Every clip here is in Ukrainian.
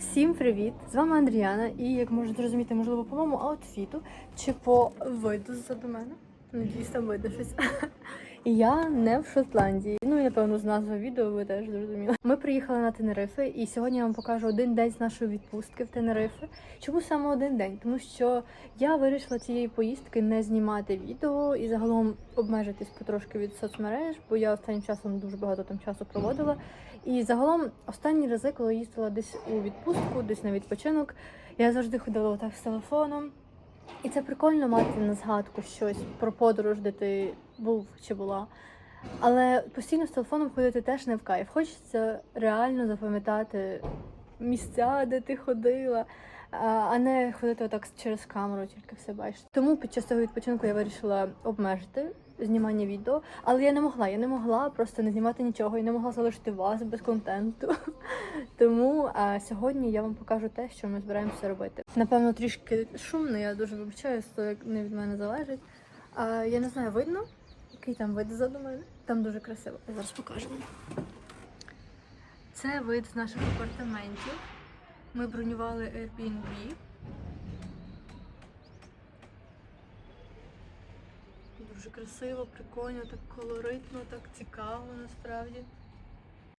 Всім привіт! З вами Андріана, і як можете зрозуміти, можливо, по моєму аутфіту чи по виду ззаду мене. Надіюсь, там видно щось. Я не в Шотландії. Ну і напевно з назви відео ви теж зрозуміли. Ми приїхали на Тенерифе, і сьогодні я вам покажу один день з нашої відпустки в Тенерифе. Чому саме один день? Тому що я вирішила цієї поїздки не знімати відео і загалом обмежитись потрошки від соцмереж, бо я останнім часом дуже багато там часу проводила. І загалом останні рази, коли їздила десь у відпустку, десь на відпочинок, я завжди ходила отак з телефоном. І це прикольно мати на згадку щось про подорож, де ти був чи була. Але постійно з телефоном ходити теж не в кайф. Хочеться реально запам'ятати місця, де ти ходила, а- не ходити отак через камеру, тільки все бачиш. Тому під час цього відпочинку я вирішила обмежити знімання відео, але я не могла. Я не могла просто не знімати нічого і не могла залишити вас без контенту. Тому а, сьогодні я вам покажу те, що ми збираємося робити. Напевно, трішки шумно, я дуже вибачаюсь, то як не від мене залежить. А, я не знаю, видно, який там вид ззаду мене. Там дуже красиво. Зараз покажу. Це вид з наших апартаментів. Ми бронювали Airbnb. Дуже красиво, прикольно, так колоритно, так цікаво насправді.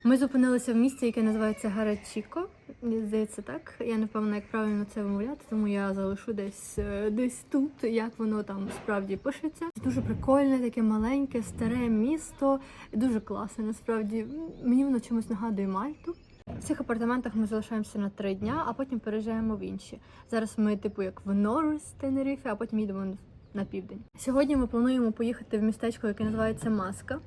Ми зупинилися в місті, яке називається Гарачіко. Мені здається, так. Я не впевнена, як правильно це вимовляти, тому я залишу десь е, десь тут, як воно там справді пишеться. Дуже прикольне, таке маленьке, старе місто. Дуже класне. Насправді мені воно чимось нагадує Мальту. В цих апартаментах ми залишаємося на три дня, а потім переїжджаємо в інші. Зараз ми, типу, як в Норс Тенерифе, а потім їдемо на південь. Сьогодні ми плануємо поїхати в містечко, яке називається Маска.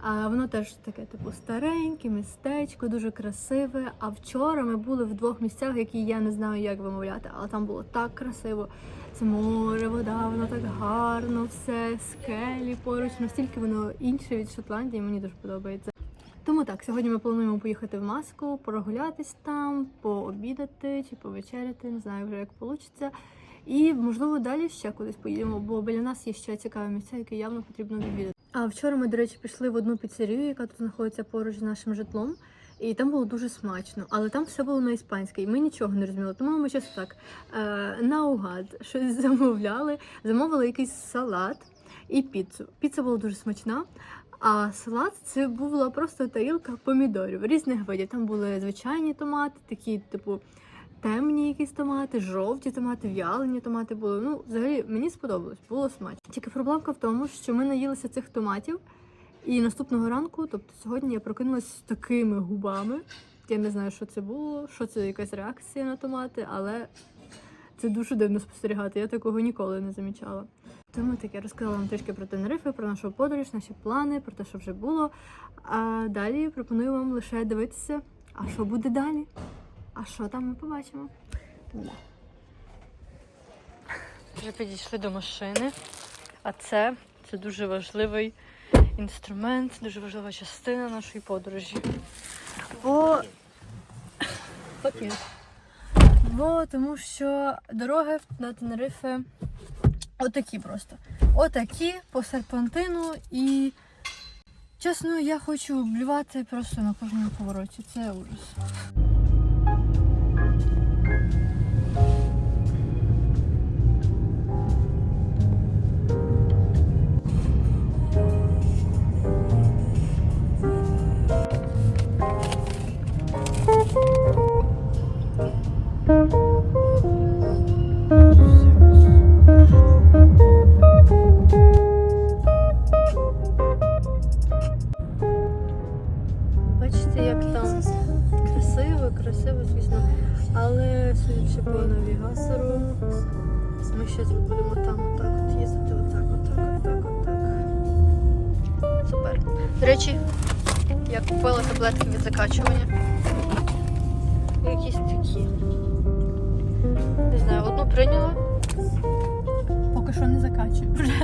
А воно теж таке, типу, стареньке містечко, дуже красиве. А вчора ми були в двох місцях, які я не знаю, як вимовляти, але там було так красиво. Це море, вода, воно так гарно, все, скелі поруч. Настільки воно інше від Шотландії, мені дуже подобається. Тому так, сьогодні ми плануємо поїхати в маску, прогулятись там, пообідати чи повечеряти, не знаю вже як вийде. І можливо далі ще кудись поїдемо, бо біля нас є ще цікаві місця, які явно потрібно відвідати. А вчора ми, до речі, пішли в одну піцерію, яка тут знаходиться поруч з нашим житлом. І там було дуже смачно, але там все було на іспанській. Ми нічого не розуміли. Тому ми чесно так е, наугад щось замовляли. Замовили якийсь салат і піцу. Піца була дуже смачна. А салат це була просто тарілка помідорів різних видів. Там були звичайні томати, такі, типу, темні якісь томати, жовті томати, в'ялені томати були. Ну, взагалі, мені сподобалось, було смачно. Тільки проблемка в тому, що ми наїлися цих томатів, і наступного ранку, тобто сьогодні, я прокинулася з такими губами. Я не знаю, що це було, що це якась реакція на томати, але це дуже дивно спостерігати. Я такого ніколи не замічала. Тому так я розказала вам трішки про Тенерифе, про нашу подорож, наші плани, про те, що вже було. А далі пропоную вам лише дивитися, а що буде далі. А що там ми побачимо? Вже підійшли до машини, а це, це дуже важливий інструмент, дуже важлива частина нашої подорожі. Бо. Бо тому що дороги на Тенерифе отакі просто. Отакі по серпантину і. Чесно, я хочу блювати просто на кожному повороті. Це ужас. Бачите,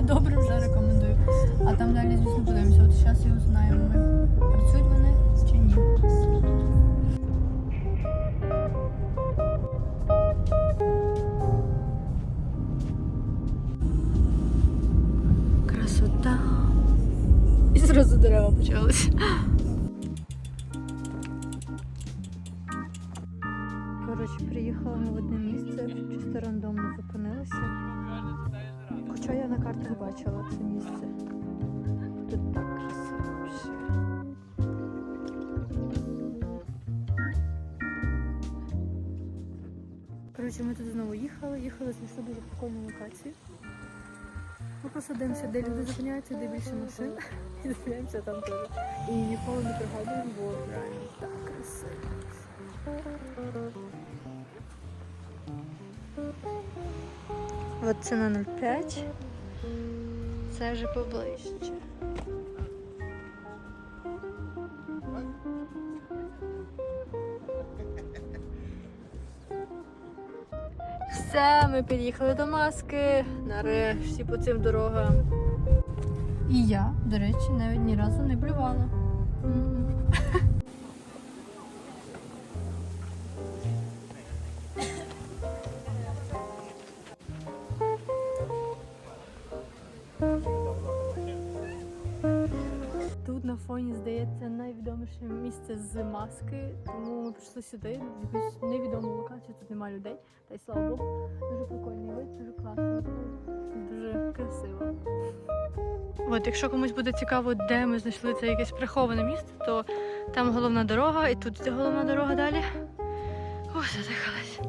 добре, вже рекомендую. А там далі, звісно, подивимося. От зараз і узнаємо ми. Коротше, ми тут знову їхали, їхали, знайшли дуже прикольну локацію. Ми просто дивимося, де люди зупиняються, де більше машин. І зупиняємося там теж. І ніколи не пригадуємо, бо реально так красиво. От це на 05. Це вже поближче. Все, ми під'їхали до маски. Нарешті по цим дорогам. І я, до речі, навіть ні разу не блювала. Тут на фоні здається найвідоміше місце з маски, тому ми прийшли сюди, в якусь невідому локацію, тут немає людей. Та й слава Богу, дуже прикольний вид, дуже класно, дуже красиво. От, якщо комусь буде цікаво, де ми знайшли це якесь приховане місце, то там головна дорога, і тут головна дорога далі. Ох, задихалась.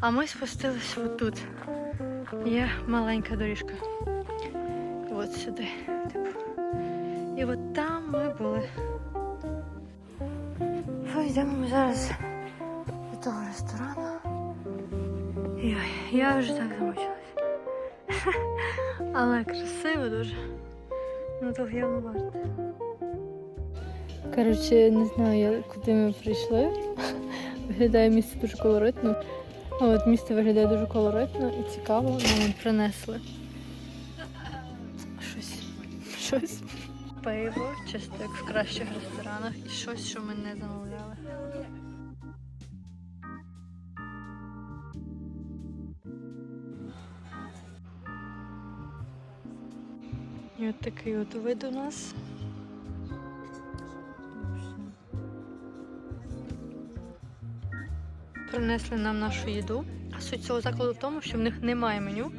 А ми спустилися отут. Є маленька доріжка. І от сюди. Типу. І от там ми були. Йдемо ми зараз до того ресторану. Ой, я вже так замучилась. Але красиво дуже. Ну того явно варто. Коротше, не знаю, я, куди ми прийшли. Виглядає місце дуже колоритно. А от місце виглядає дуже колоритно і цікаво. Нам принесли. Щось. Щось. Пиво, чисто як в кращих ресторанах, і щось, що ми не замовляли. І от такий от вид у нас. Принесли нам нашу їду. Суть цього закладу в тому, що в них немає меню.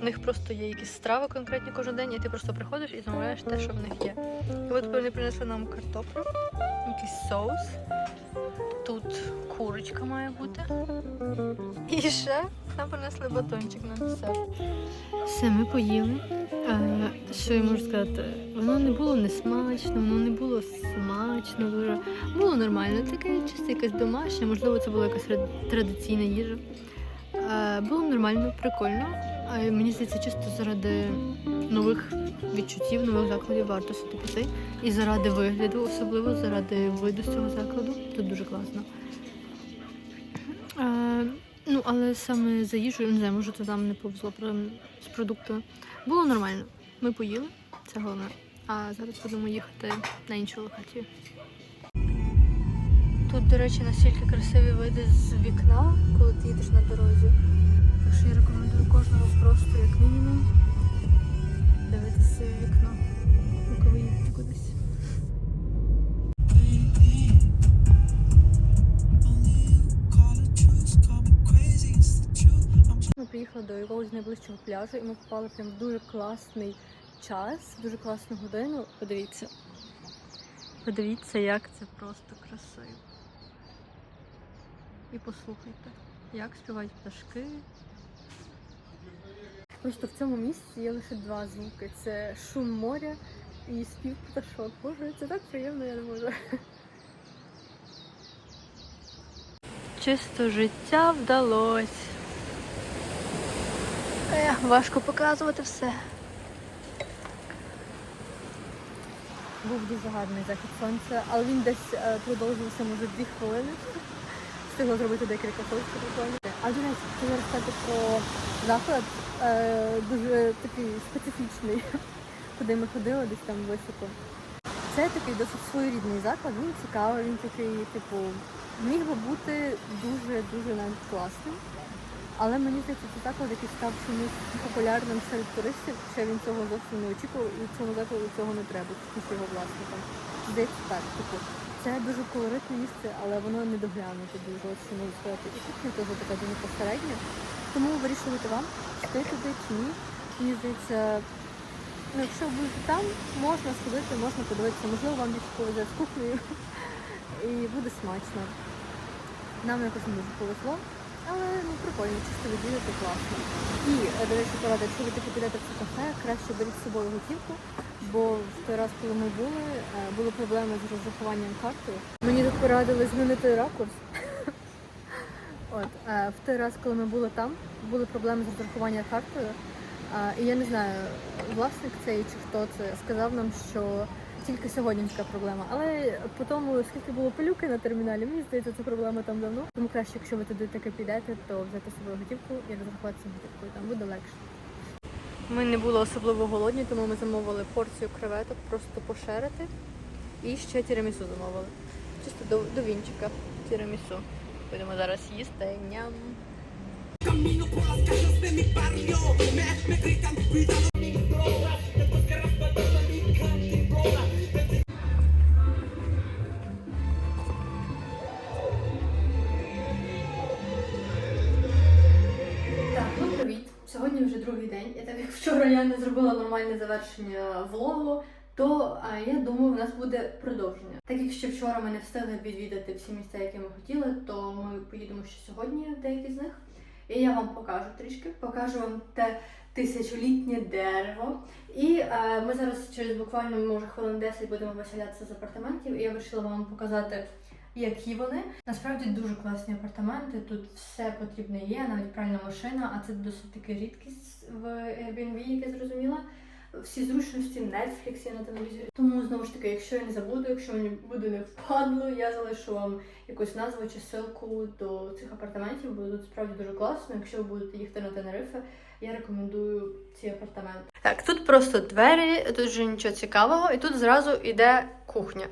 В них просто є якісь страви конкретні кожен день, і ти просто приходиш і замовляєш те, що в них є. І от вони принесли нам картоплю, якийсь соус. Тут курочка має бути. І ще нам принесли батончик на десерт. Все, ми поїли. Е, що я можу сказати? Воно не було несмачно, воно не було смачно дуже. Було нормально, таке чисто якесь домашнє, можливо, це була якась традиційна їжа. Е, було нормально, прикольно. Е, мені здається, чисто заради нових відчуттів, нових закладів варто сюди піти. І заради вигляду, особливо заради виду з цього закладу. Тут дуже класно. Ну, але саме за їжею, не знаю, може, то там не повезло з продуктами. Було нормально. Ми поїли, це головне. А зараз будемо їхати на іншу локацію. Тут, до речі, настільки красиві види з вікна, коли ти їдеш на дорозі. Так що я рекомендую Ми до якогось найближчого пляжу і ми попали прям в дуже класний час, дуже класну годину. Подивіться. Подивіться, як це просто красиво. І послухайте, як співають пташки. Просто в цьому місці є лише два звуки: це шум моря і спів пташок. Боже, це так приємно, я не можу. Чисто життя вдалось. Ех, важко показувати все. Був дуже гарний захід сонця, але він десь е, продовжився може дві хвилини. Встигла зробити декілька фото прикольних. А до речі, хотіла розказати про заклад е, дуже такий специфічний, куди ми ходили десь там високо. Це такий досить своєрідний заклад, він цікавий, він такий, типу, міг би бути дуже-дуже навіть класним. Але мені здається, це заклад, який став чомусь популярним серед туристів, хоча він цього зовсім не очікував, і цього закладу цього не треба, тільки його власникам. Здається так, типу, Це дуже колоритне місце, але воно не доглянуте дуже, що можу сказати. І кухня теж така дуже посередня. Тому вирішувати вам, йти туди чи ні. Мені здається, ну, якщо будете там, можна сходити, можна подивитися. Можливо, вам більше повезе з кухнею і буде смачно. Нам якось не дуже повезло, але ну прикольно, чисто відвідати класно. І, е, до речі, порада, якщо ви таки підете в це кафе, краще беріть з собою готівку, бо в той раз, коли ми були, е, були проблеми з розрахуванням картою. Мені тут порадили змінити ракурс. От, е, в той раз, коли ми були там, були проблеми з розрахуванням картою. І я не знаю, власник цей чи хто це сказав нам, що тільки сьогодні така проблема. Але по тому, скільки було пилюки на терміналі, мені здається, це проблема там давно. Тому краще, якщо ви туди таки підете, то взяти собою готівку і розрахуватися готівкою. Там буде легше. Ми не були особливо голодні, тому ми замовили порцію креветок, просто пошерити. І ще тірамісу замовили. Чисто до, до вінчика тірамісу. Будемо зараз їсти. Ням. Camino Сьогодні вже другий день. І так як вчора я не зробила нормальне завершення влогу, то а, я думаю, в нас буде продовження. Так як ще вчора ми не встигли відвідати всі місця, які ми хотіли, то ми поїдемо ще сьогодні в деякі з них. І я вам покажу трішки, покажу вам те тисячолітнє дерево. І е, ми зараз через буквально може хвилин 10 будемо виселятися з апартаментів. І я вирішила вам показати, які вони. Насправді дуже класні апартаменти. Тут все потрібне є, навіть пральна машина, а це досить таки рідкість в Airbnb, як я зрозуміла. Всі зручності, Netflix є на телевізорі. Тому знову ж таки, якщо я не забуду, якщо мені буде не впадло, я залишу вам якусь назву чи ссылку до цих апартаментів, бо тут справді дуже класно. Якщо ви будете їхати на Тенерифе, я рекомендую ці апартаменти. Так, тут просто двері, тут вже нічого цікавого, і тут зразу йде кухня.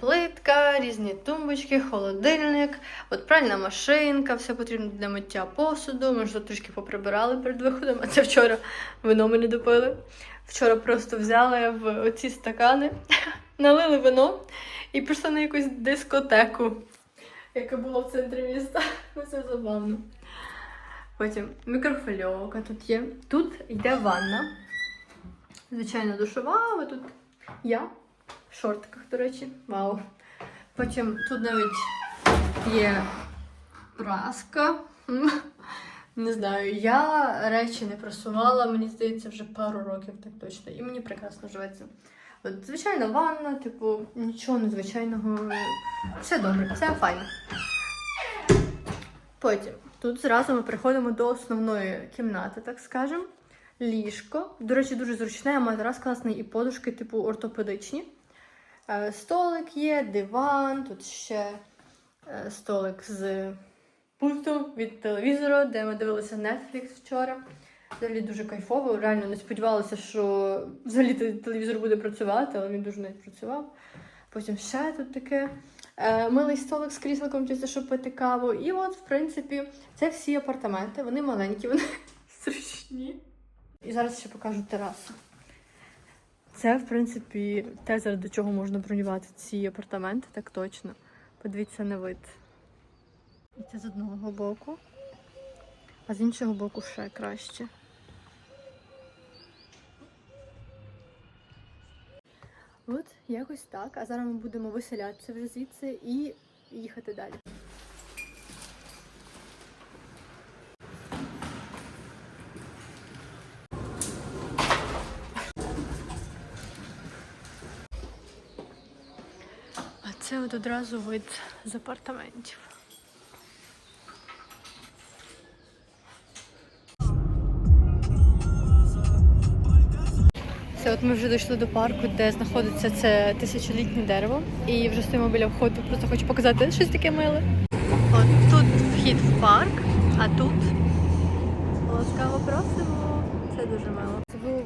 Плитка, різні тумбочки, холодильник, от пральна машинка, все потрібно для миття посуду. Ми ж трішки поприбирали перед виходом, а це вчора вино ми не допили. Вчора просто взяли в оці стакани, налили вино і пішли на якусь дискотеку, яка була в центрі міста. Ну, Це забавно. Потім мікрохвильовка тут є. Тут йде ванна. Звичайно, душова, але тут я в шортках, до речі. Вау. Потім тут навіть є праска. Не знаю, я речі не просувала, мені здається, вже пару років так точно. І мені прекрасно живеться. От, звичайна ванна, типу, нічого незвичайного. Все добре, все файно. Потім тут зразу ми приходимо до основної кімнати, так скажемо. Ліжко. До речі, дуже зручне, матрас класний і подушки, типу ортопедичні. Е, Столик є, диван, тут ще е, столик з пультом від телевізора, де ми дивилися Netflix вчора. Взагалі дуже кайфово. Реально не сподівалася, що взагалі телевізор буде працювати, але він дуже навіть працював. Потім ще тут таке. Е, милий столик з крісликом, чисто, щоб пити каву. І от, в принципі, це всі апартаменти. Вони маленькі, вони зручні. І зараз ще покажу терасу. Це, в принципі, те, заради чого можна бронювати ці апартаменти, так точно. Подивіться на вид. І це з одного боку, а з іншого боку ще краще. От якось так. А зараз ми будемо виселятися вже звідси і їхати далі. От одразу вид з апартаментів. Все, от ми вже дійшли до парку, де знаходиться це тисячолітнє дерево. І вже стоїмо біля входу. Просто хочу показати щось таке миле. От тут вхід в парк, а тут ласкаво просимо.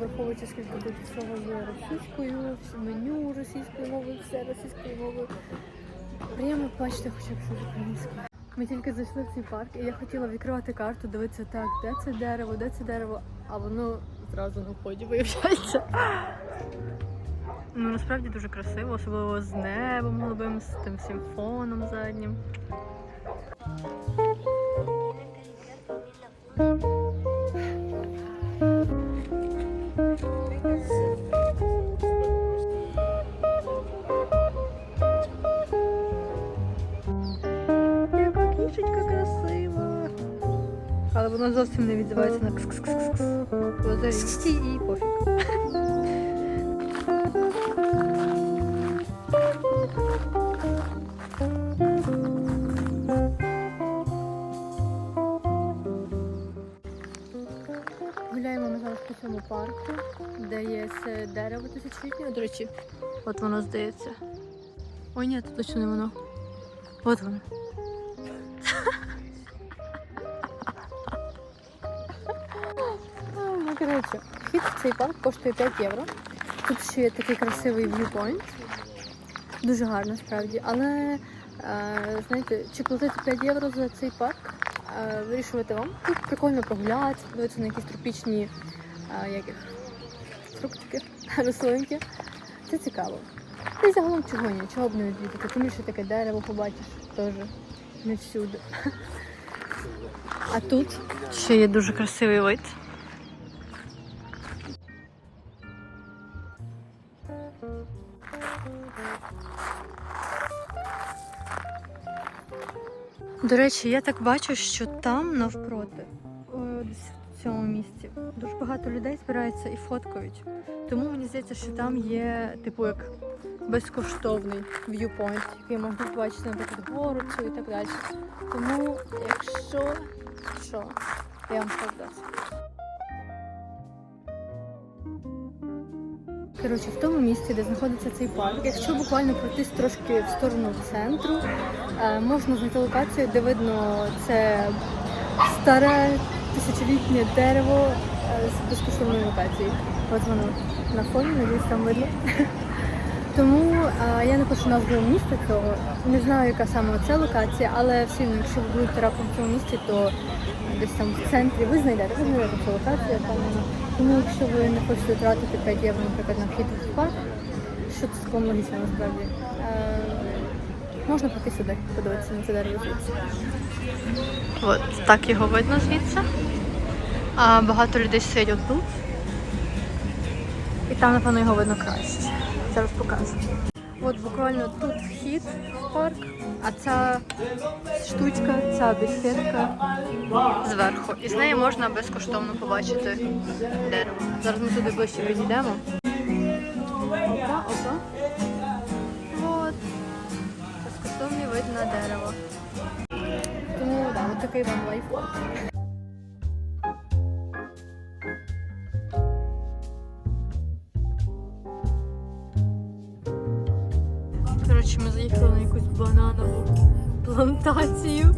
Враховуючи, скільки тут всього є російською, меню російською мовою, все російською мовою. Приємно бачити хоча б щось українською. Ми тільки зайшли в цей парк, і я хотіла відкривати карту, дивитися так, де це дерево, де це дерево, а воно зразу на вході виявляється. Ну насправді дуже красиво, особливо з небом голубим, з тим всім фоном заднім. Вона зовсім не відзивається на кс-кс-кс-кс. Позарі і пофіг. Гуляємо ми зараз по цьому парку, де є це дерево тисячолітнє. До речі, от воно здається. Ой, ні, це точно не воно. От воно. Коротше, вхід в цей парк коштує 5 євро. Тут ще є такий красивий viewpoint. Дуже гарно справді. Але е, знаєте, чи платити 5 євро за цей парк, е, вирішувати вам. Тут прикольно прогулятися, подивитися на якісь тропічні е, як їх, фруктики, рослинки. Це цікаво. Та й загалом чого ні, чого б не відвідати. Тим більше таке дерево побачиш теж не всюди. А тут ще є дуже красивий вид. До речі, я так бачу, що там навпроти, в цьому місці, дуже багато людей збираються і фоткають. Тому мені здається, що там є, типу, як безкоштовний в'юпойнт, який можна побачити, наприклад, гору і так далі. Тому, якщо що, я вам скажу. Коротше, в тому місці, де знаходиться цей парк, якщо буквально пройтись трошки в сторону центру, е, можна знайти локацію, де видно це старе тисячолітнє дерево е, з безкоштовною локацією. От воно на фоні, надіюсь, там видно. Тому е, я напишу назву міста цього. Не знаю, яка саме це локація, але все якщо ви будете раптом в цьому місті, то десь там в центрі ви знайдете, ви знайдете цю локацію, вона. Тому якщо ви не хочете тратити 5 євро, наприклад, на вхід в парк, що це цілком логічно насправді. Е, можна піти сюди, подивитися на це дерево звідси. От так його видно звідси. А багато людей сидять отут. І там, напевно, його видно краще. Зараз покажу. От буквально тут вхід в парк, а ця штучка, ця бесідка зверху. І з неї можна безкоштовно побачити дерево. Зараз ми туди ближче підійдемо. Опа, опа. От. Безкоштовний вид на дерево. Тому так, от такий вам лайфхак. Ótimo.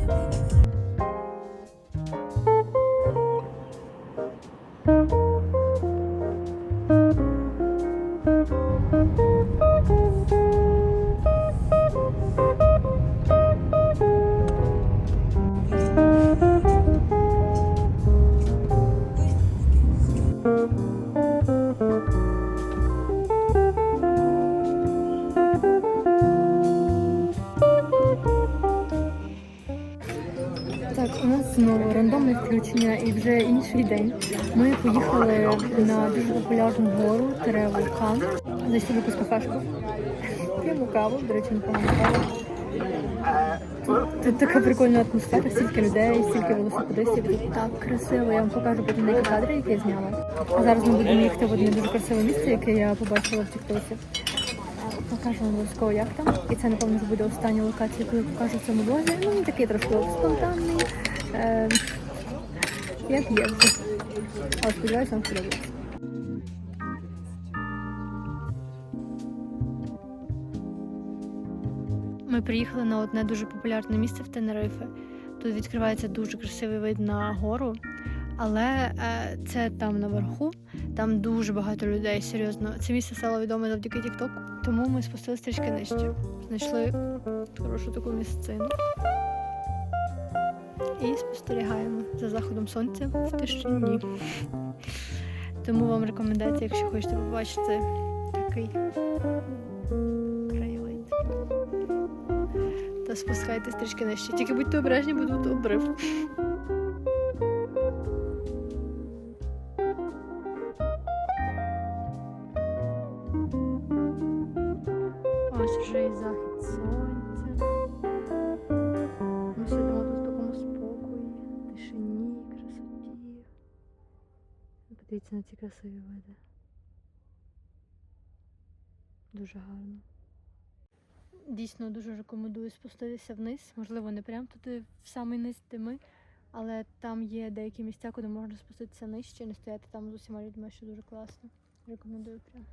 Вже інший день. Ми поїхали на дуже популярну гору Тере вулкан. Зайшли якусь кафешку. П'ємо каву, до речі, непогана кава. Тут, тут така прикольна атмосфера, стільки людей, стільки велосипедистів. Тут так красиво. Я вам покажу потім деякі кадри, які я зняла. А зараз ми будемо їхати в одне дуже красиве місце, яке я побачила в Тіктоці. Покажу вам обов'язково як там. І це, напевно, буде остання локація, яку я покажу в цьому блозі. Ну, він такий трошки спонтанний. Е, як є вже. Але сподіваюся, вам сподобається. Ми приїхали на одне дуже популярне місце в Тенерифе. Тут відкривається дуже красивий вид на гору. Але е, це там наверху, там дуже багато людей, серйозно. Це місце стало відоме завдяки TikTok, тому ми спустилися трішки нижче. Знайшли хорошу таку місцину. І спостерігаємо за заходом сонця в тишині. Тому вам рекомендація, якщо хочете побачити такий краєвид. Та спускайтесь трішки нижче. Тільки будьте обережні, бо тут обрив. Красиві види. Дуже гарно. Дійсно дуже рекомендую спуститися вниз. Можливо, не прямо туди в самий низ, де ми, але там є деякі місця, куди можна спуститися нижче, не стояти там з усіма людьми, що дуже класно. Рекомендую прям.